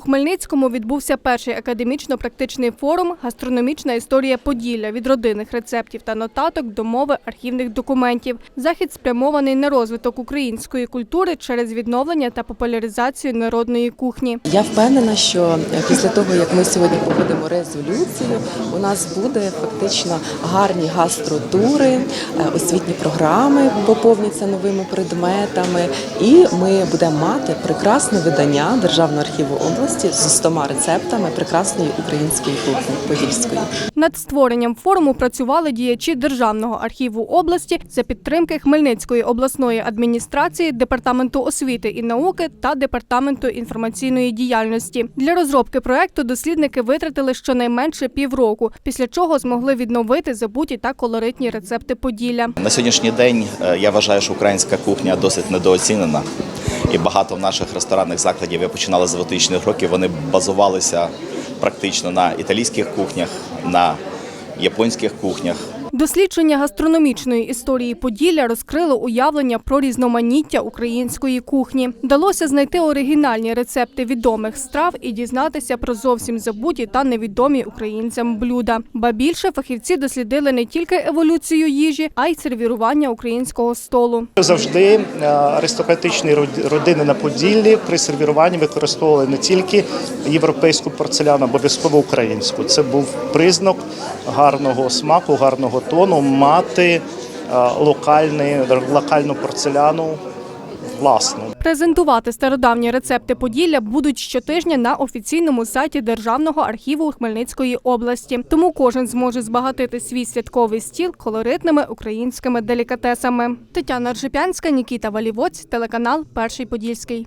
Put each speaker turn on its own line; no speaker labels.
Хмельницькому відбувся перший академічно-практичний форум Гастрономічна історія Поділля від родинних рецептів та нотаток до мови архівних документів. Захід спрямований на розвиток української культури через відновлення та популяризацію народної кухні.
Я впевнена, що після того, як ми сьогодні проводимо резолюцію, у нас буде фактично гарні гастротури, е, освітні програми поповняться новими предметами, і ми будемо мати прекрасне видання Державного архіву області з 100 рецептами прекрасної української кухні подільської.
Над створенням форуму працювали діячі Державного архіву області за підтримки Хмельницької обласної адміністрації, департаменту освіти і науки та департаменту інформаційної діяльності. Для розробки проекту дослідники витратили щонайменше півроку, після чого змогли відновити забуті та колоритні рецепти Поділля.
На сьогоднішній день е, я вважаю, що українська кухня досить недооцінена. І багато наших ресторанних закладів, я починала з 2000-х років, вони базувалися практично на італійських кухнях, на японських кухнях.
Дослідження гастрономічної історії Поділля розкрило уявлення про різноманіття української кухні. Вдалося знайти оригінальні рецепти відомих страв і дізнатися про зовсім забуті та невідомі українцям блюда. Ба більше фахівці дослідили не тільки еволюцію їжі, а й сервірування українського столу.
Завжди е, аристократичні род- родини на Поділлі при сервіруванні використовували не тільки європейську порцеляну, обов'язково українську. Це був признак гарного смаку, гарного тону мати е, локальний, локальну порцеляну власну.
Презентувати стародавні рецепти Поділля будуть щотижня на офіційному сайті Державного архіву Хмельницької області. Тому кожен зможе збагатити свій святковий стіл колоритними українськими делікатесами. Тетяна Ржепянська, Нікіта Валівоць, телеканал Перший Подільський.